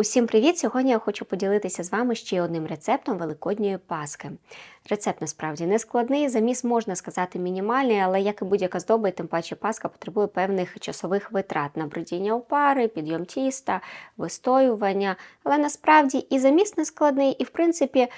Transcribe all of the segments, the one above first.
Усім привіт! Сьогодні я хочу поділитися з вами ще одним рецептом великодньої паски. Рецепт насправді не складний, заміс можна сказати мінімальний, але як і будь-яка здоба, і тим паче паска потребує певних часових витрат на бродіння опари, підйом тіста, вистоювання. Але насправді і заміс не складний, і в принципі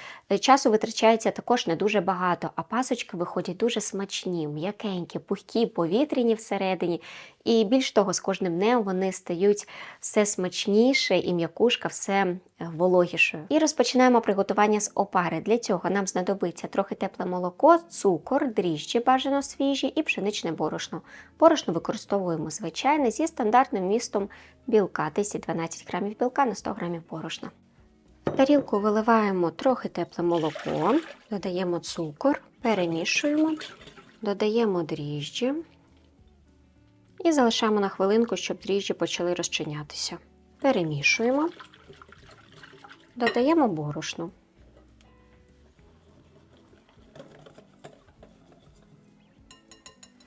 часу витрачається також не дуже багато, а пасочки виходять дуже смачні, м'якенькі, пухкі, повітряні всередині. І більш того, з кожним днем вони стають все смачніше і м'якушка все е, вологішою. І розпочинаємо приготування з опари. Для цього нам знадобиться трохи тепле молоко, цукор, дріжджі бажано свіжі і пшеничне борошно. Борошно використовуємо звичайне зі стандартним містом білка 10-12 грамів білка на 100 грамів борошна. В тарілку виливаємо трохи тепле молоко, додаємо цукор, перемішуємо, додаємо дріжджі. І залишаємо на хвилинку, щоб дріжджі почали розчинятися. Перемішуємо, додаємо борошно.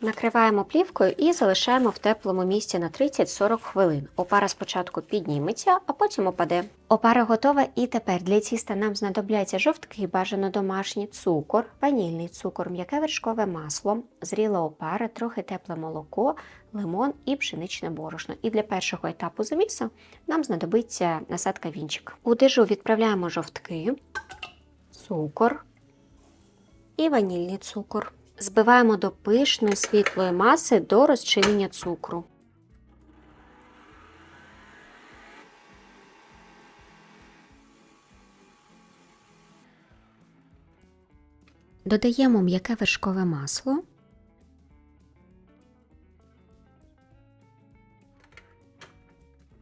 Накриваємо плівкою і залишаємо в теплому місці на 30-40 хвилин. Опара спочатку підніметься, а потім опаде. Опара готова і тепер для тіста нам знадобляться жовтки, бажано домашні, цукор, ванільний цукор, м'яке вершкове масло, зріла опара, трохи тепле молоко, лимон і пшеничне борошно. І для першого етапу замісу нам знадобиться насадка вінчик. У дежу відправляємо жовтки, цукор і ванільний цукор. Збиваємо до пишної світлої маси до розчинення цукру. Додаємо м'яке вершкове масло.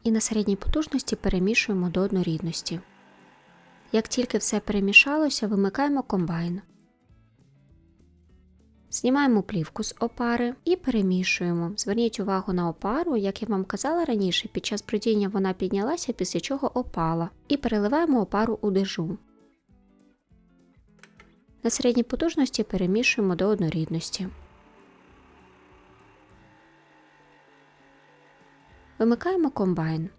І на середній потужності перемішуємо до однорідності. Як тільки все перемішалося, вимикаємо комбайн. Знімаємо плівку з опари і перемішуємо. Зверніть увагу на опару, як я вам казала раніше, під час бродіння вона піднялася, після чого опала. І переливаємо опару у дежу. На середній потужності перемішуємо до однорідності. Вимикаємо комбайн.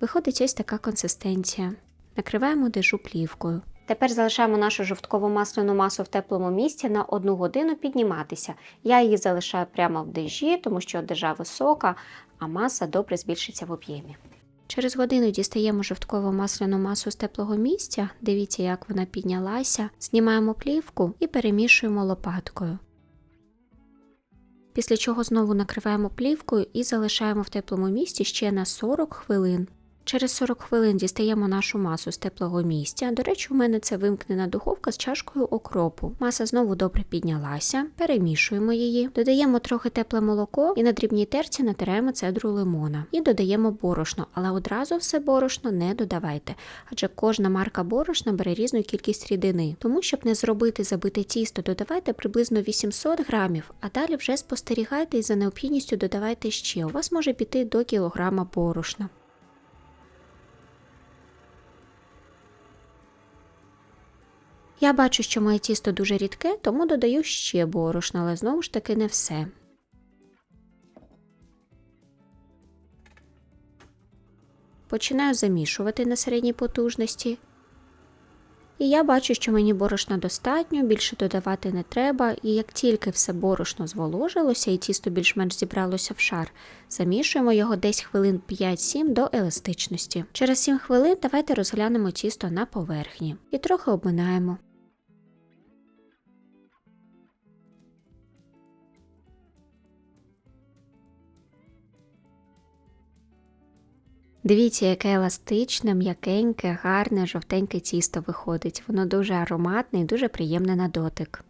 Виходить ось така консистенція. Накриваємо дежу плівкою. Тепер залишаємо нашу жовткову масляну масу в теплому місці на одну годину підніматися. Я її залишаю прямо в дежі, тому що дежа висока, а маса добре збільшиться в об'ємі. Через годину дістаємо жовткову масляну масу з теплого місця. Дивіться, як вона піднялася. Знімаємо плівку і перемішуємо лопаткою. Після чого знову накриваємо плівкою і залишаємо в теплому місці ще на 40 хвилин. Через 40 хвилин дістаємо нашу масу з теплого місця. До речі, у мене це вимкнена духовка з чашкою окропу. Маса знову добре піднялася, перемішуємо її, додаємо трохи тепле молоко і на дрібній терці натираємо цедру лимона. І додаємо борошно, але одразу все борошно не додавайте, адже кожна марка борошна бере різну кількість рідини. Тому, щоб не зробити забите тісто, додавайте приблизно 800 грамів, а далі вже спостерігайте і за необхідністю додавайте ще. У вас може піти до кілограма борошна. Я бачу, що моє тісто дуже рідке, тому додаю ще борошна, але знову ж таки не все. Починаю замішувати на середній потужності. І я бачу, що мені борошна достатньо, більше додавати не треба, і як тільки все борошно зволожилося і тісто більш-менш зібралося в шар, замішуємо його десь хвилин 5-7 до еластичності. Через 7 хвилин давайте розглянемо тісто на поверхні і трохи обминаємо. Дивіться, яке еластичне, м'якеньке, гарне, жовтеньке тісто виходить. Воно дуже ароматне і дуже приємне на дотик.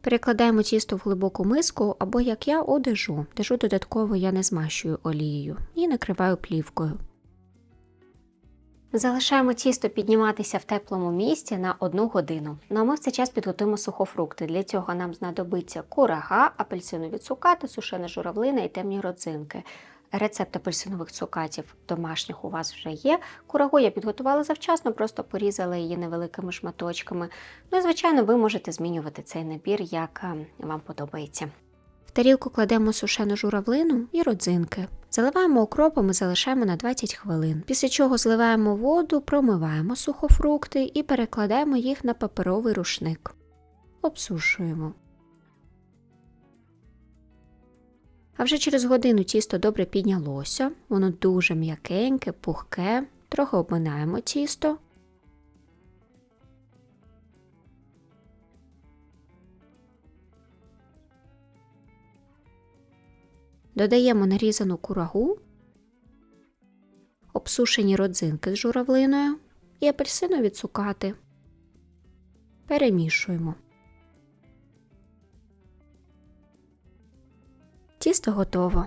Перекладаємо тісто в глибоку миску або, як я, одежу. дежу. Додатково я не змащую олією і накриваю плівкою. Залишаємо тісто підніматися в теплому місці на 1 годину. Ну а ми в цей час підготуємо сухофрукти. Для цього нам знадобиться курага, апельсинові цукати, сушена журавлина і темні родзинки. Рецепт апельсинових цукатів домашніх у вас вже є. Курагу я підготувала завчасно, просто порізала її невеликими шматочками. Ну і, звичайно, ви можете змінювати цей набір, як е, вам подобається. Тарілку кладемо сушену журавлину і родзинки. Заливаємо окропом і залишаємо на 20 хвилин. Після чого зливаємо воду, промиваємо сухофрукти і перекладаємо їх на паперовий рушник. Обсушуємо. А вже через годину тісто добре піднялося, воно дуже м'якеньке, пухке, трохи обминаємо тісто. Додаємо нарізану курагу, обсушені родзинки з журавлиною і апельсинові цукати. Перемішуємо. Тісто готово.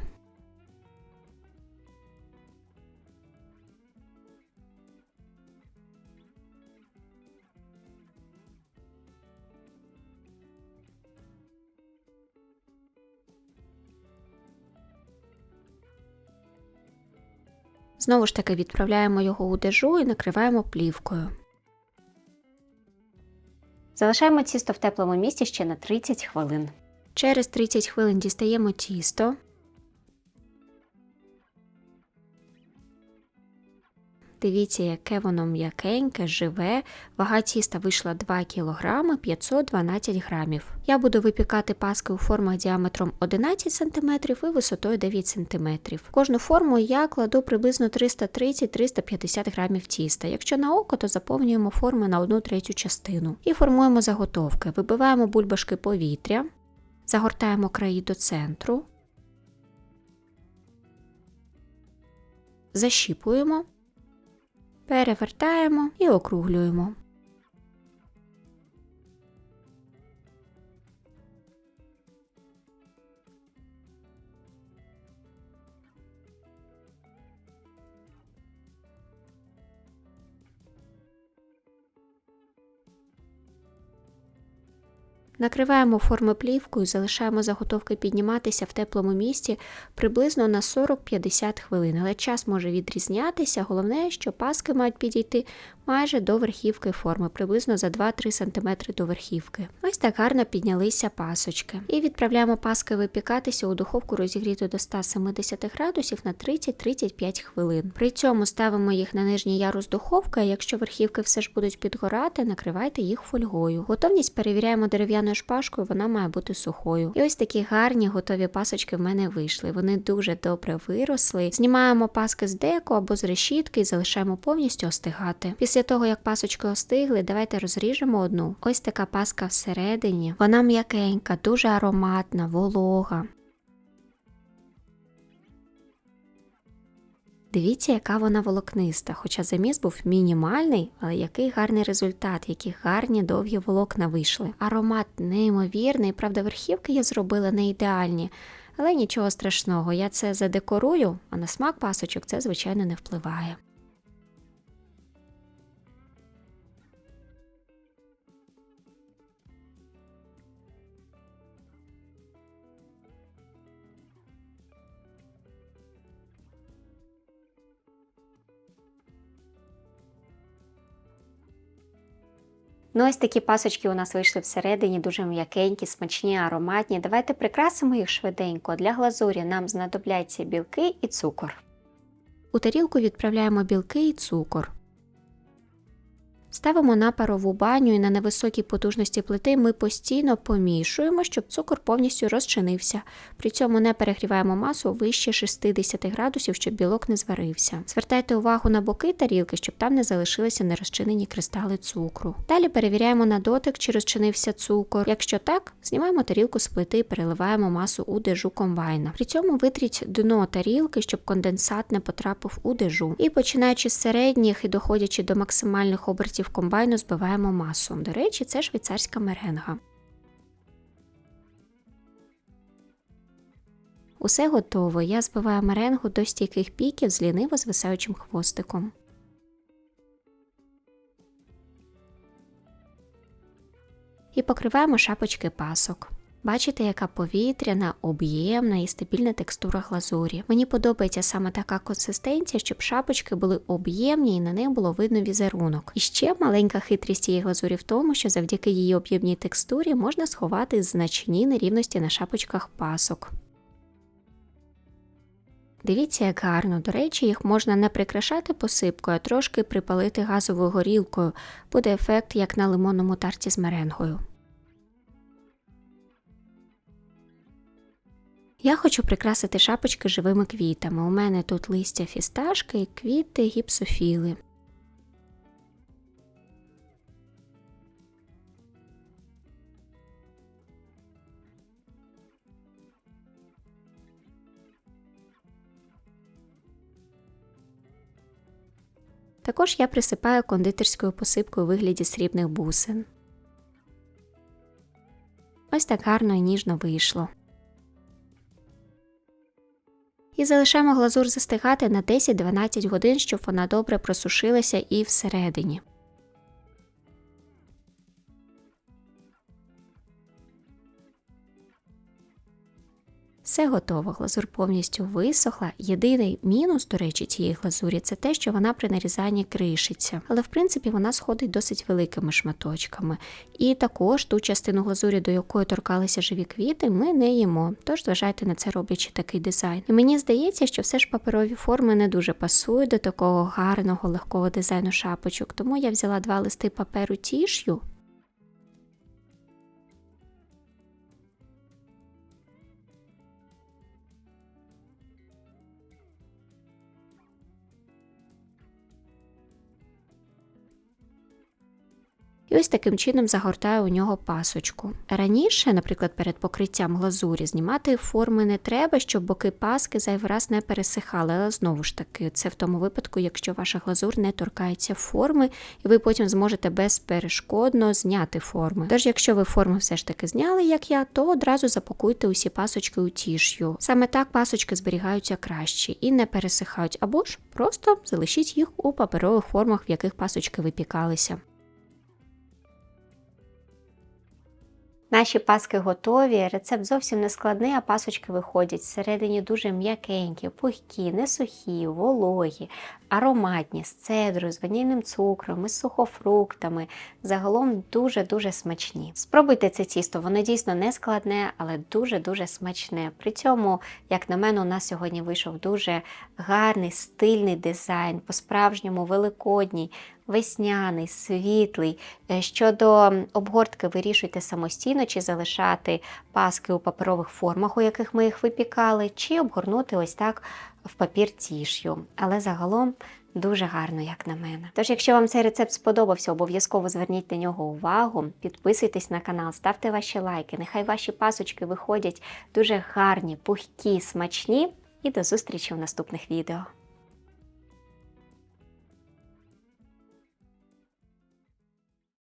Знову ж таки відправляємо його у дежу і накриваємо плівкою. Залишаємо тісто в теплому місці ще на 30 хвилин. Через 30 хвилин дістаємо тісто. Дивіться, яке воно м'якеньке, живе. Вага тіста вийшла 2 кг 512 грамів. Я буду випікати паски у формах діаметром 11 см і висотою 9 см. В кожну форму я кладу приблизно 330-350 грамів тіста. Якщо на око, то заповнюємо форми на 1 третю частину. І формуємо заготовки. Вибиваємо бульбашки повітря, загортаємо краї до центру, защіпуємо, перевертаємо і округлюємо. Накриваємо форми плівкою, залишаємо заготовки підніматися в теплому місці приблизно на 40-50 хвилин, але час може відрізнятися. Головне, що паски мають підійти майже до верхівки форми, приблизно за 2-3 см до верхівки. Ось так гарно піднялися пасочки. І відправляємо паски випікатися у духовку розігріту до 170 градусів на 30-35 хвилин. При цьому ставимо їх на нижній ярус духовки, а якщо верхівки все ж будуть підгорати, накривайте їх фольгою. Готовність перевіряємо дерев'яною шпажкою, вона має бути сухою. І ось такі гарні готові пасочки в мене вийшли. Вони дуже добре виросли. Знімаємо паски з деку або з решітки і залишаємо повністю остигати. Після того, як пасочки остигли, давайте розріжемо одну. Ось така паска всередині. Вона м'якенька, дуже ароматна, волога. Дивіться, яка вона волокниста, хоча заміс був мінімальний, але який гарний результат, які гарні довгі волокна вийшли. Аромат неймовірний, правда, верхівки я зробила не ідеальні, але нічого страшного, я це задекорую, а на смак пасочок це, звичайно, не впливає. Ну, ось такі пасочки у нас вийшли всередині, дуже м'якенькі, смачні, ароматні. Давайте прикрасимо їх швиденько. Для глазурі нам знадобляться білки і цукор. У тарілку відправляємо білки і цукор. Ставимо на парову баню і на невисокій потужності плити ми постійно помішуємо, щоб цукор повністю розчинився. При цьому не перегріваємо масу вище 60 градусів, щоб білок не зварився. Звертайте увагу на боки тарілки, щоб там не залишилися нерозчинені кристали цукру. Далі перевіряємо на дотик, чи розчинився цукор. Якщо так, знімаємо тарілку з плити і переливаємо масу у дежу комбайна. При цьому витріть дно тарілки, щоб конденсат не потрапив у дежу. І починаючи з середніх і доходячи до максимальних обертів в комбайну збиваємо масу. До речі, це швейцарська меренга. Усе готово. Я збиваю меренгу до стійких піків з ліниво звисаючим хвостиком. І покриваємо шапочки пасок. Бачите, яка повітряна, об'ємна і стабільна текстура глазурі. Мені подобається саме така консистенція, щоб шапочки були об'ємні і на них було видно візерунок. І ще маленька хитрість цієї глазурі в тому, що завдяки її об'ємній текстурі можна сховати значні нерівності на шапочках пасок. Дивіться, як гарно. До речі, їх можна не прикрашати посипкою, а трошки припалити газовою горілкою. Буде ефект, як на лимонному тарті з меренгою. Я хочу прикрасити шапочки живими квітами. У мене тут листя фісташки і квіти гіпсофіли. Також я присипаю кондитерською посипкою у вигляді срібних бусин. Ось так гарно і ніжно вийшло. І залишаємо глазур застигати на 10-12 годин, щоб вона добре просушилася і всередині. Все готово, глазур повністю висохла. Єдиний мінус, до речі, цієї глазурі це те, що вона при нарізанні кришиться. Але в принципі вона сходить досить великими шматочками. І також ту частину глазурі, до якої торкалися живі квіти, ми не їмо. Тож зважайте на це роблячи такий дизайн. І мені здається, що все ж паперові форми не дуже пасують до такого гарного легкого дизайну шапочок, тому я взяла два листи паперу тіш'ю Ось таким чином загортаю у нього пасочку. Раніше, наприклад, перед покриттям глазурі знімати форми не треба, щоб боки паски зайвий раз не пересихали. Але знову ж таки, це в тому випадку, якщо ваша глазур не торкається форми, і ви потім зможете безперешкодно зняти форми. Тож, якщо ви форми все ж таки зняли, як я, то одразу запакуйте усі пасочки у тіш'ю. Саме так пасочки зберігаються краще і не пересихають, або ж просто залишіть їх у паперових формах, в яких пасочки випікалися. Наші паски готові, рецепт зовсім не складний, а пасочки виходять всередині дуже м'якенькі, пухкі, не сухі, вологі, ароматні, з цедрою, з ванільним цукром, із сухофруктами. Загалом дуже-дуже смачні. Спробуйте це тісто, воно дійсно не складне, але дуже-дуже смачне. При цьому, як на мене, у нас сьогодні вийшов дуже гарний, стильний дизайн, по-справжньому великодній весняний, світлий. Е, щодо обгортки, вирішуйте самостійно, чи залишати паски у паперових формах, у яких ми їх випікали, чи обгорнути ось так в папір тіш'ю. Але загалом. Дуже гарно, як на мене. Тож, якщо вам цей рецепт сподобався, обов'язково зверніть на нього увагу, підписуйтесь на канал, ставте ваші лайки. Нехай ваші пасочки виходять дуже гарні, пухкі, смачні. І до зустрічі в наступних відео.